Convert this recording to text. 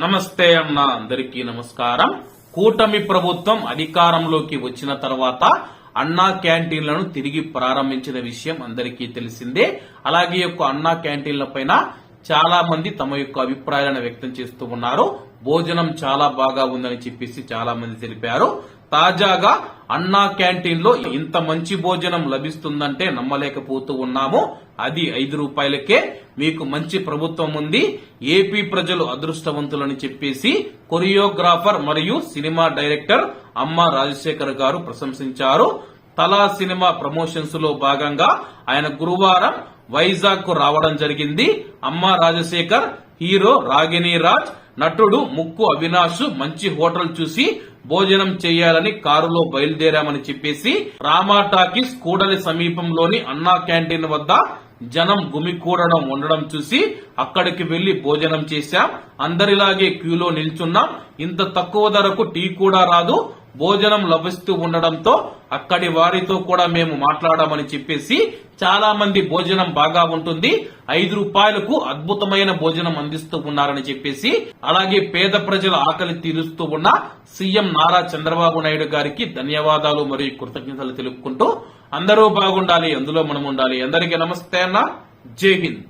నమస్తే అన్న అందరికీ నమస్కారం. కూటమి ప్రభుత్వం అధికారంలోకి వచ్చిన తర్వాత అన్నా క్యాంటీన్లను తిరిగి ప్రారంభించిన విషయం అందరికీ తెలిసిందే. అలాగే యొక్క అన్నా క్యాంటీన్ల పైన చాలా మంది తమ యొక్క అభిప్రాయాలను వ్యక్తం చేస్తూ ఉన్నారు. భోజనం చాలా బాగా ఉందని చెప్పేసి చాలా మంది తెలిపారు. తాజాగా అన్నా క్యాంటీన్లో ఇంత మంచి భోజనం లభిస్తుందంటే నమ్మలేకపోతూ ఉన్నాము. అది ఐదు రూపాయలకే. మీకు మంచి ప్రభుత్వం ఉంది. ఏపీ ప్రజలు అదృష్టవంతులని చెప్పేసి కొరియోగ్రాఫర్ మరియు సినిమా డైరెక్టర్ అమ్మ రాజశేఖర్ గారు ప్రశంసించారు. తలా సినిమా ప్రమోషన్స్లో భాగంగా ఆయన గురువారం వైజాగ్కు రావడం జరిగింది. అమ్మ రాజశేఖర్ హీరో రాగిణి రాజ్ నటుడు ముక్కు అవినాష్ మంచి హోటల్ చూసి భోజనం చేయాలని కారులో బయలుదేరామని చెప్పేసి రామా టాకీస్ కూడలి సమీపంలోని అన్నా క్యాంటీన్ వద్ద జనం గుమికూడడం ఉండడం చూసి అక్కడికి వెళ్ళి భోజనం చేశాం. అందరిలాగే క్యూలో నిల్చున్నాం. ఇంత తక్కువ ధరకు టీ కూడా రాదు. భోజనం లభిస్తూ ఉండడంతో అక్కడి వారితో కూడా మేము మాట్లాడామని చెప్పేసి చాలా మంది భోజనం బాగా ఉంటుంది. ఐదు రూపాయలకు అద్భుతమైన భోజనం అందిస్తూ ఉన్నారని చెప్పేసి అలాగే పేద ప్రజల ఆకలి తీరుస్తూ ఉన్న సీఎం నారా చంద్రబాబు నాయుడు గారికి ధన్యవాదాలు మరియు కృతజ్ఞతలు తెలుపుకుంటూ అందరూ బాగుండాలి అందులో మనం ఉండాలి అందరికీ నమస్తే అన్న. జై హింద్.